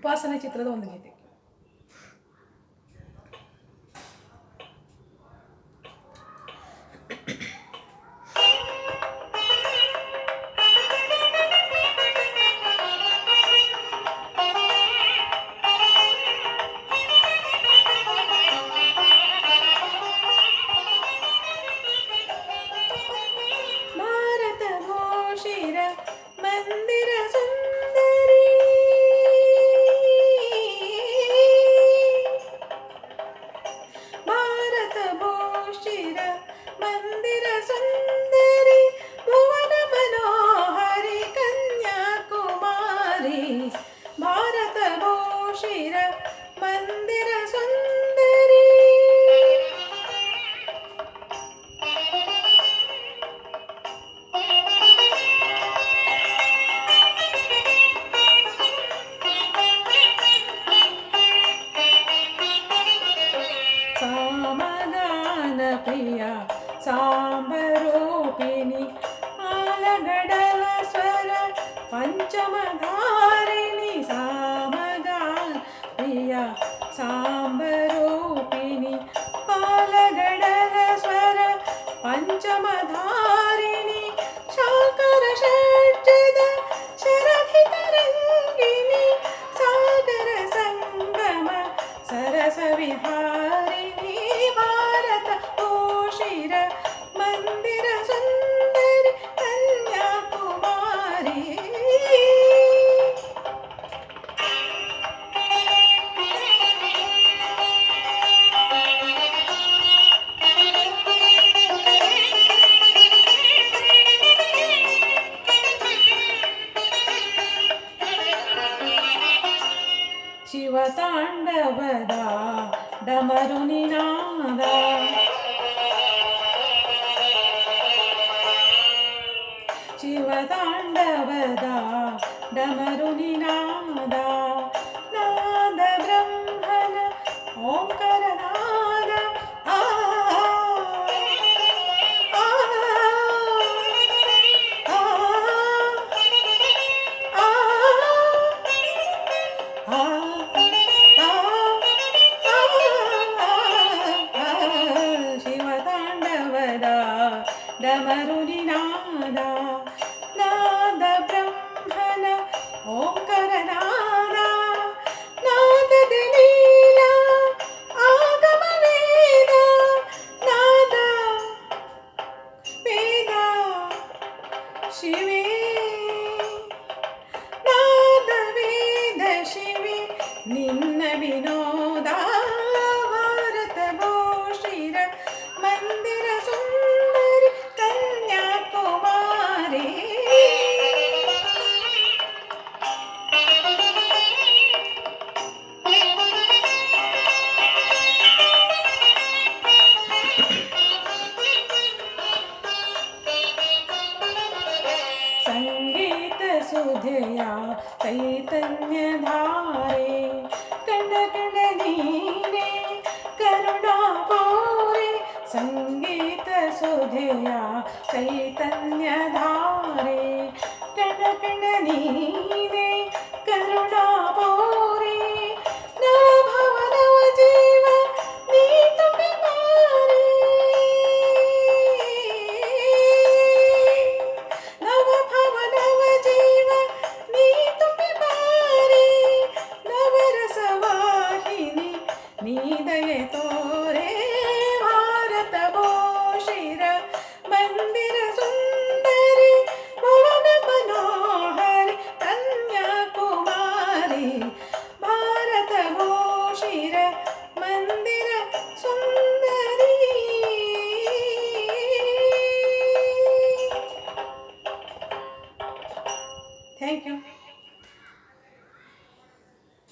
ಉಪಾಸನೆ ಚಿತ್ರದ ಒಂದು ಗೀತೆ ಭಾರತ ಘೋಷಿರ ಮಂದಿರ साम्बरूपिणि आलगडल स्वर पञ्चमधारिणि सामगा प्रिया साम्बरूपिणि पालगडल स्वर पञ्चमधारिणि शाकर षड्जद शरखि रङ्गिनी साकर सङ्गम ಶಿವತಾಂಡವದ ಡಮರು ನಿನಾದ ಶಿವತಾಂಡವದ ಡಮರು ನಿನಾದ ചൈതന്യധാരേ കണ്ട കണ്ട നീരേ കരുണാപോരേ സംഗീത സുധയാ ചൈതന്യധാരേ കണ്ട കണ്ട നീ